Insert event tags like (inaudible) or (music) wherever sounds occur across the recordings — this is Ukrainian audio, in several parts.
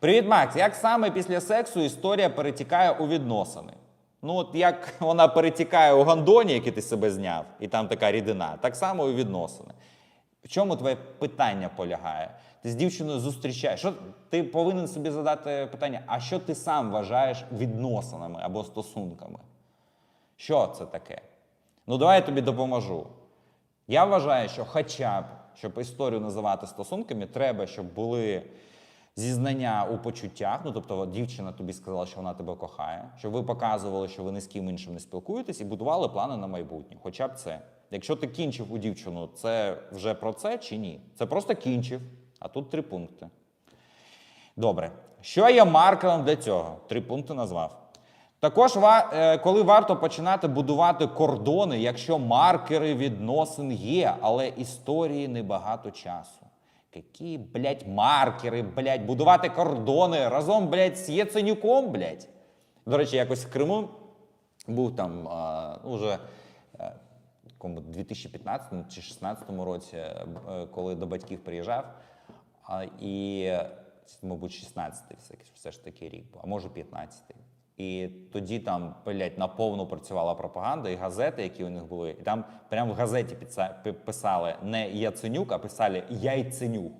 Привіт, Макс. Як саме після сексу історія перетікає у відносини? Ну, от як вона перетікає у гандоні, який ти себе зняв, і там така рідина, так само у відносини. В чому твоє питання полягає? Ти з дівчиною зустрічаєш. Що ти повинен собі задати питання, а що ти сам вважаєш відносинами або стосунками? Що це таке? Ну, давай я тобі допоможу. Я вважаю, що хоча б, щоб історію називати стосунками, треба, щоб були зізнання у почуттях. Ну, тобто, дівчина тобі сказала, що вона тебе кохає, щоб ви показували, що ви ні з ким іншим не спілкуєтесь, і будували плани на майбутнє. Хоча б це. Якщо ти кінчив у дівчину, це вже про це чи ні? Це просто кінчив, а тут три пункти. Добре. Що є маркером для цього? Три пункти назвав. Також, е, коли варто починати будувати кордони, якщо маркери відносин є, але історії небагато часу. Які, блядь, маркери, блядь, будувати кордони разом, блядь, з Єценюком, блядь. До речі, якось в Криму був там а, ну, вже е, 2015 чи 2016 році, е, е, коли до батьків приїжджав, і, мабуть, 16-й все, все ж таки рік а може 15-й. І тоді там, блядь, наповну працювала пропаганда і газети, які у них були. І там прямо в газеті писали не Яценюк, а писали Яйценюк.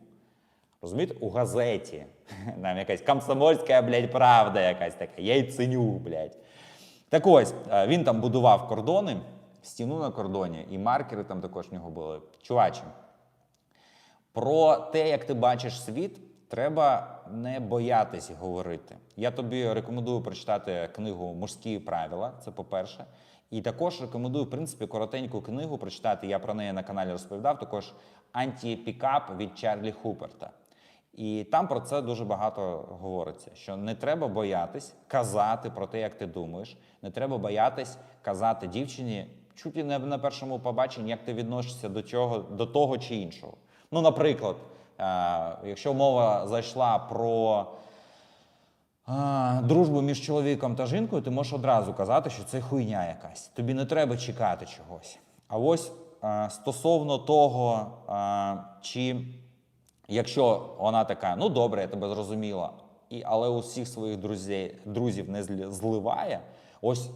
Розумієте, у газеті. (laughs) Там якась комсомольська, блядь, правда якась така, яйценюк, блядь. Так ось, е, він там будував кордони, стіну на кордоні, і маркери там також в нього були. Чувачі, про те, як ти бачиш світ, треба не боятись говорити. Я тобі рекомендую прочитати книгу Мужські правила. Це по-перше. І також рекомендую, в принципі, коротеньку книгу прочитати. Я про неї на каналі розповідав. Також антіпікап від Чарлі Хуперта. І там про це дуже багато говориться: що не треба боятись казати про те, як ти думаєш, не треба боятись казати дівчині чуть ли не на першому побаченні, як ти відносишся до чого, до того чи іншого. Ну, наприклад, якщо мова зайшла про дружбу між чоловіком та жінкою, ти можеш одразу казати, що це хуйня якась. Тобі не треба чекати чогось. А ось стосовно того, чи якщо вона така, ну добре, я тебе зрозуміла, але усіх своїх друзів, друзів не зливає, ось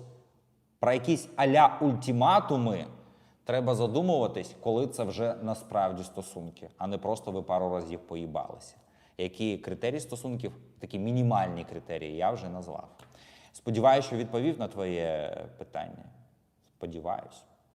про якісь аля ультиматуми треба задумуватись, коли це вже насправді стосунки, а не просто ви пару разів поїбалися. Які критерії стосунків, такі мінімальні критерії, я вже назвав. Сподіваюся, що відповів на твоє питання. Сподіваюсь.